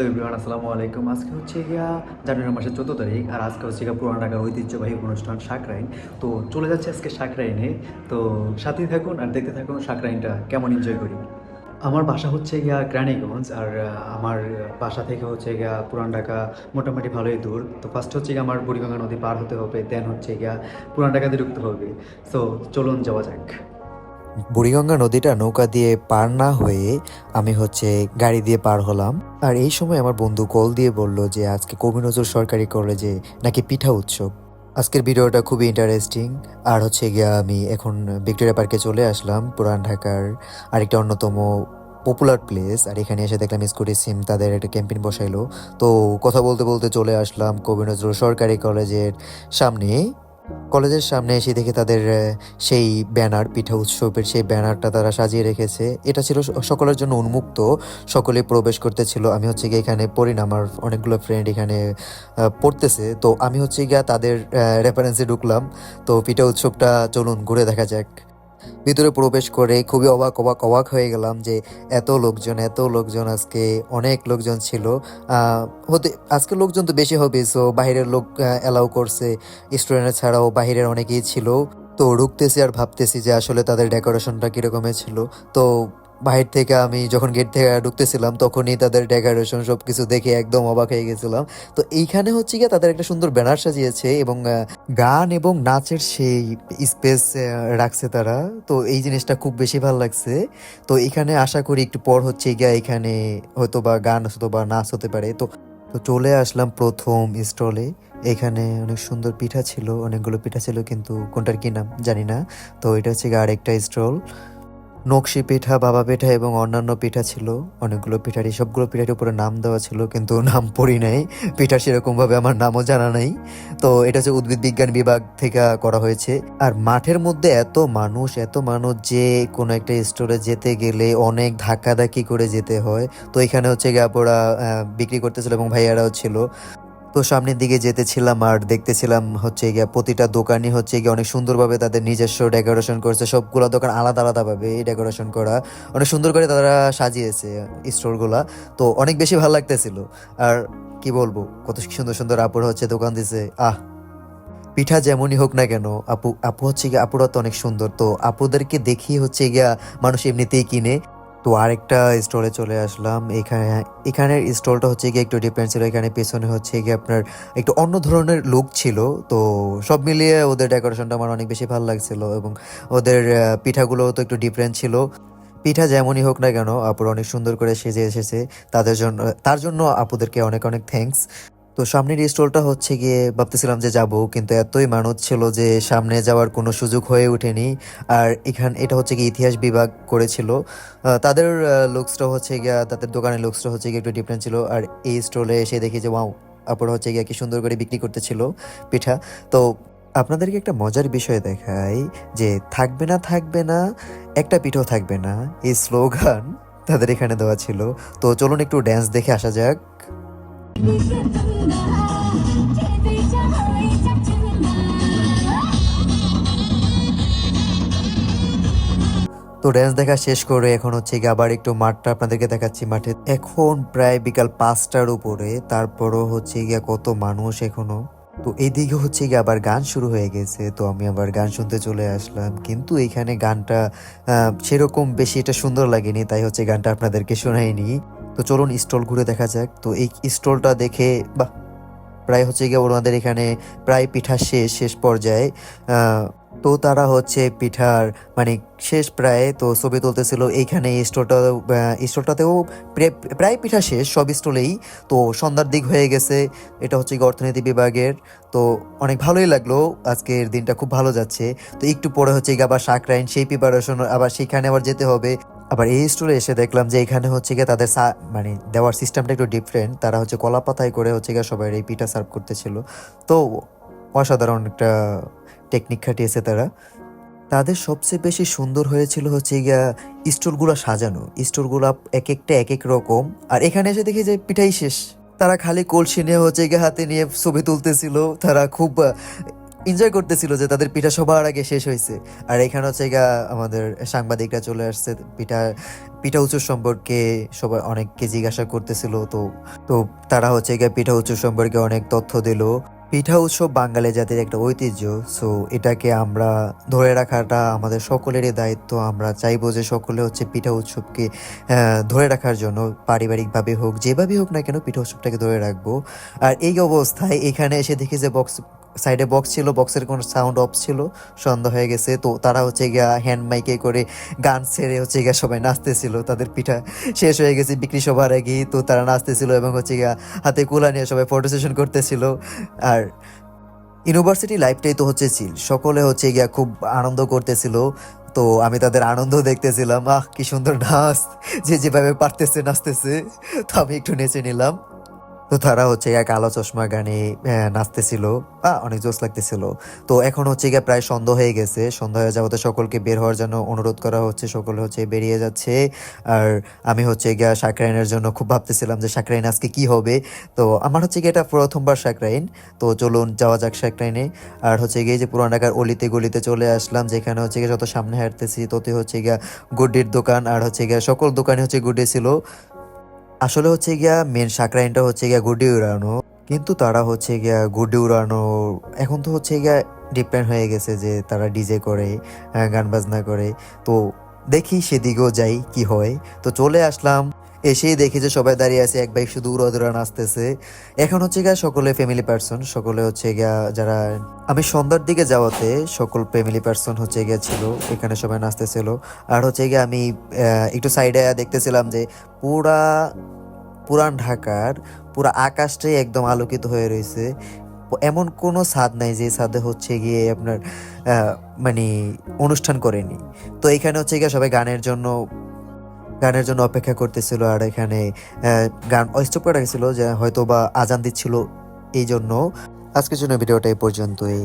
Hello everyone, আসসালামু আলাইকুম। আজকে হচ্ছে গিয়া জানুয়ারি মাসের চোদ্দ তারিখ, আর আজকে হচ্ছে গিয়া পুরান ঢাকার ঐতিহ্যবাহী অনুষ্ঠান শাকরাইন তো চলে যাচ্ছে আজকে শাকরাইনে তো সাথেই থাকুন আর দেখতে থাকুন শাকরাইনটা কেমন এনজয় করি। আমার বাসা হচ্ছে গিয়া গ্রানীগঞ্জ, আর আমার বাসা থেকে হচ্ছে গিয়া পুরান ঢাকা মোটামুটি ভালোই দূর। তো ফার্স্ট হচ্ছে গিয়া আমার বুড়িগঙ্গা নদী পার হতে হবে দেন হচ্ছে গিয়া পুরান ঢাকাতে ঢুকতে হবে। সো চলুন যাওয়া যাক। বুড়িগঙ্গা নদীটা নৌকা দিয়ে পার না হয়ে আমি হচ্ছে গাড়ি দিয়ে পার হলাম। আর এই সময় আমার বন্ধু কল দিয়ে বলল যে, আজকে কবি নজরুল সরকারি কলেজে নাকি পিঠা উৎসব। আজকের ভিডিওটা খুবই ইন্টারেস্টিং আর হচ্ছে গিয়া আমি এখন ভিক্টোরিয়া পার্কে চলে আসলাম, পুরান ঢাকার আরেকটা অন্যতম পপুলার প্লেস আর এখানে এসে দেখলাম স্কুটি সিম তাদের একটা ক্যাম্পেইন বসাইলো। তো কথা বলতে বলতে চলে আসলাম কবি নজরুল সরকারি কলেজের সামনে। কলেজের সামনে এসে দেখে তাদের সেই ব্যানার, পিঠা উৎসবের সেই ব্যানারটা তারা সাজিয়ে রেখেছে। এটা ছিল সকলের জন্য উন্মুক্ত, সকলে প্রবেশ করতেছিল। আমি হচ্ছে গিয়ে এখানে পড়ি না, আমার অনেকগুলো ফ্রেন্ড এখানে পড়তেছে। তো আমি হচ্ছে গিয়া তাদের রেফারেন্সে ঢুকলাম। তো পিঠা উৎসবটা চলুন, ঘুরে দেখা যাক। ভিতরে প্রবেশ করে খুবই অবাক অবাক অবাক হয়ে গেলাম যে এত লোকজন এত লোকজন আজকে, অনেক লোকজন ছিল। হতে, আজকে লোকজন তো বেশি হবে সো বাহিরের লোক অ্যালাউ করছে। স্টুডেন্ট ছাড়াও বাহিরের অনেকেই ছিল। তো ঢুকতেছি আর ভাবতেছি যে আসলে তাদের ডেকোরেশনটা কীরকমের ছিল। তো বাহির থেকে আমি যখন গেট থেকে ঢুকতেছিলাম, তখনই তাদের ডেকোরেশন সব কিছু দেখে একদম অবাক হয়ে গেছিলাম। তো এইখানে হচ্ছে গিয়ে তাদের একটা সুন্দর ব্যানার সাজিয়েছে এবং গান এবং নাচের সেই স্পেস রাখছে তারা। তো এই জিনিসটা খুব বেশি ভালো লাগছে। তো এখানে আশা করি একটু পর হচ্ছে গিয়া এখানে হয়তো বা গান হয়তো বা নাচ হতে পারে। তো তো চলে আসলাম প্রথম স্টলে এখানে অনেক সুন্দর পিঠা ছিল, অনেকগুলো পিঠা ছিল, কিন্তু কোনটার কি নাম জানি না। তো এটা হচ্ছে গিয়ে আরেকটা স্টল নকশি পিঠা, বাবা পিঠা এবং অন্যান্য পিঠা ছিল। অনেকগুলো পিঠারই সবগুলো পিঠার উপরে নাম দেওয়া ছিল, কিন্তু নাম পড়ি নাই। পিঠার সেরকমভাবে আমার নামও জানা নাই। তো এটা হচ্ছে উদ্ভিদ বিজ্ঞান বিভাগ থেকে করা হয়েছে। আর মাঠের মধ্যে এত মানুষ এত মানুষ যে কোনো একটা স্টোরে যেতে গেলে অনেক ধাক্কাধাক্কি করে যেতে হয়। তো এখানে হচ্ছে গিয়ে বিক্রি করতেছিল এবং ভাইয়ারাও ছিল। তো সামনের দিকে যেতেছিলাম আর দেখতেছিলাম হচ্ছে গিয়ে প্রতিটা দোকানই হচ্ছে গিয়ে অনেক সুন্দরভাবে তাদের নিজস্ব ডেকোরেশন করছে। সবগুলো দোকান আলাদা আলাদাভাবে ডেকোরেশন করা অনেক সুন্দর করে তারা সাজিয়েছে স্টোরগুলা তো অনেক বেশি ভালো লাগতেছিল। আর কি বলব, কত সুন্দর সুন্দর আপুরা হচ্ছে দোকান দিছে। আহ, পিঠা যেমনই হোক না কেন, আপু আপু হচ্ছে গিয়ে আপুরা তো অনেক সুন্দর। তো আপুদেরকে দেখি হচ্ছে গিয়া মানুষ এমনিতেই কিনে। তো আরেকটা স্টলে চলে আসলাম। এখানে, এখানের স্টলটা হচ্ছে গিয়ে একটু ডিফারেন্ট ছিল। এখানে পেছনে হচ্ছে গিয়ে আপনার একটু অন্য ধরনের লুক ছিল। তো সব মিলিয়ে ওদের ডেকোরেশনটা আমার অনেক বেশি ভালো লাগছিল এবং ওদের পিঠাগুলো তো একটু ডিফারেন্ট ছিল। পিঠা যেমনই হোক না কেন, আপুর অনেক সুন্দর করে সেজে এসেছে। তাদের জন্য তার জন্য আপুদেরকে অনেক অনেক থ্যাঙ্কস তো সামনের স্টলটা হচ্ছে গিয়ে ভাবতেছিলাম যে যাব, কিন্তু এতই মানুষ ছিল যে সামনে যাওয়ার কোনো সুযোগ হয়ে ওঠেনি। আর এখান, এটা হচ্ছে গিয়ে ইতিহাস বিভাগ করেছিল। তাদের লুকসটা হচ্ছে গিয়া, তাদের দোকানের লুকসটা হচ্ছে গিয়ে একটু ডিফারেন্ট ছিল। আর এই স্টলে এসে দেখি যে, ওয়াও, আপুরা হচ্ছে গিয়ে কি সুন্দর করে বিক্রি করতেছিল পিঠা। তো আপনাদেরকে একটা মজার বিষয় দেখাই যে, থাকবে না থাকবে না, একটা পিঠাও থাকবে না। এই স্লোগান তাদের এখানে দেওয়া ছিল। তো চলুন একটু ড্যান্স দেখে আসা যাক। তো ড্যান্স দেখা শেষ করে এখন হচ্ছে গিয়ে আবার একটু মাঠটা আপনাদেরকে দেখাচ্ছি মাঠে। এখন প্রায় বিকাল পাঁচটার উপরে, তারপরও হচ্ছে গিয়া কত মানুষ এখনও। তো এইদিকে হচ্ছে গিয়ে আবার গান শুরু হয়ে গেছে, তো আমি আবার গান শুনতে চলে আসলাম। কিন্তু এইখানে গানটা সেরকম বেশি এটা সুন্দর লাগেনি, তাই হচ্ছে গানটা আপনাদেরকে শোনাইনি। তো চলুন স্টল ঘুরে দেখা যাক। তো এই স্টলটা দেখে, বাহ, প্রায় হচ্ছে গিয়ে ওনাদের এখানে প্রায় পিঠা শেষ শেষ পর্যায়ে তো তারা হচ্ছে পিঠার মানে শেষ প্রায়, তো ছবি তুলতেছিল এইখানে এই স্টোরটা স্টোরটাতেও প্রায় পিঠা শেষ, সব স্টলেই। তো সন্ধ্যার দিক হয়ে গেছে, এটা হচ্ছে অর্থনীতি বিভাগের। তো অনেক ভালোই লাগল, আজকের দিনটা খুব ভালো যাচ্ছে। তো একটু পরে হচ্ছে আবার শাকরাইন সেই প্রিপারেশন আবার সেখানে আবার যেতে হবে। আবার এই স্টোরে এসে দেখলাম যে এখানে হচ্ছে গিয়ে তাদের মানে দেওয়ার সিস্টেমটা একটু ডিফারেন্ট তারা হচ্ছে কলা পাতায় করে হচ্ছে গিয়ে সবাই এই পিঠা সার্ভ করতেছিল। তো অসাধারণ একটা টেকনিক খাটিয়েছে তারা। তাদের সবচেয়ে বেশি সুন্দর হয়েছিল হচ্ছে গিয়া স্টোরগুলো সাজানো। স্টোরগুলো এক একটা, এক এক রকম। আর এখানে এসে দেখি যে পিঠাই শেষ। তারা খালি কলসি নিয়ে হচ্ছে গিয়ে হাতে নিয়ে ছবি তুলতেছিল। তারা খুব এনজয় করতেছিল যে তাদের পিঠা সবার আগে শেষ হয়েছে। আর এখানে হচ্ছে গা আমাদের সাংবাদিকরা চলে আসছে পিঠা পিঠা উৎসব সম্পর্কে সবাই অনেককে জিজ্ঞাসা করতেছিল। তো তো তারা হচ্ছে গিয়ে পিঠা উৎসব সম্পর্কে অনেক তথ্য দিল। পিঠা উৎসব বাঙালি জাতির একটা ঐতিহ্য সো এটাকে আমরা ধরে রাখাটা আমাদের সকলেরই দায়িত্ব। আমরা চাইব যে সকলে হচ্ছে পিঠা উৎসবকে ধরে রাখার জন্য পারিবারিকভাবে হোক, যেভাবেই হোক না কেন পিঠা উৎসবটাকে ধরে রাখব। আর এই অবস্থায় এখানে এসে দেখি যে বক্স সাইডে বক্স ছিল বক্সের কোনো সাউন্ড অফ ছিল, সন্ধ্যা হয়ে গেছে। তো তারা হচ্ছে গিয়া হ্যান্ড মাইকে করে গান ছেড়ে হচ্ছে গিয়া সবাই নাচতেছিল, তাদের পিঠা শেষ হয়ে গেছে বিক্রি সবার আগে তো তারা নাচতেছিল এবং হচ্ছে গিয়া হাতে কুলা নিয়ে সবাই ফটো সেশন করতেছিল। আর ইউনিভার্সিটি লাইফটাই তো হচ্ছে চিল সকলে হচ্ছে গিয়া খুব আনন্দ করতেছিল। তো আমি তাদের আনন্দ দেখতেছিলাম, আহ, কি সুন্দর নাচ, যে যেভাবে পারতেছে, নাচতেছে, তো আমি একটু নেচে নিলাম। তো তারা হচ্ছে গিয়া কালো চশমা গানে নাচতেছিল আহ, অনেক জোস লাগতেছিল। তো এখন হচ্ছে গিয়া প্রায় সন্ধ্যা হয়ে গেছে। সন্ধ্যা হয়ে যাওয়াতে সকলকে বের হওয়ার জন্য অনুরোধ করা হচ্ছে সকলে হচ্ছে বেরিয়ে যাচ্ছে। আর আমি হচ্ছে গিয়া সাকরাইনের জন্য খুব ভাবতেছিলাম যে সাকরাইন আজকে কি হবে? তো আমার হচ্ছে গিয়ে এটা প্রথমবার সাকরাইন। তো চলুন যাওয়া যাক সাকরাইনে। আর হচ্ছে গিয়ে যে পুরান ঢাকার অলিতে গলিতে চলে আসলাম যেখানে হচ্ছে গিয়ে যত সামনে হাঁটতেছি ততই হচ্ছে গিয়া গুড্ডির দোকান। আর হচ্ছে গিয়া সকল দোকানে হচ্ছে গুড্ডি ছিল। আসলে হচ্ছে গিয়া মেন সাকরাইনটা হচ্ছে গিয়া গুড্ডি উড়ানো, কিন্তু তারা হচ্ছে গিয়া গুড্ডি উড়ানো, এখন তো হচ্ছে গিয়া ডিপেন্ড হয়ে গেছে যে তারা ডিজে করে গান বাজনা করে, তো দেখি সেদিকেও যাই কি হয়। তো চলে আসলাম। এসেই দেখি যে সবাই দাঁড়িয়ে আছে, এক বাইক শুধু উড়াদুরা নাচতেছে। এখন হচ্ছে গিয়া সকলে ফ্যামিলি পার্সন সকলে হচ্ছে গিয়া যারা আমি সন্ধ্যার দিকে যাওয়াতে সকল ফ্যামিলি পার্সন হচ্ছে গিয়া ছিল, এখানে সবাই নাচতেছিল। আর হচ্ছে গিয়ে আমি একটু সাইডে দেখতেছিলাম যে পুরা, পুরান ঢাকার, পুরা আকাশটাই একদম আলোকিত হয়ে রয়েছে। এমন কোনো স্বাদ নাই যে স্বাদে হচ্ছে গিয়ে আপনার মানে অনুষ্ঠান করেনি। তো এখানে হচ্ছে গিয়ে সবাই গানের জন্য গানের জন্য অপেক্ষা করতেছিল আর এখানে গান স্টপ করে রেখেছিল যে হয়তো বা আজান দিচ্ছিল। এই জন্য আজকের জন্য ভিডিওটা এই পর্যন্তই।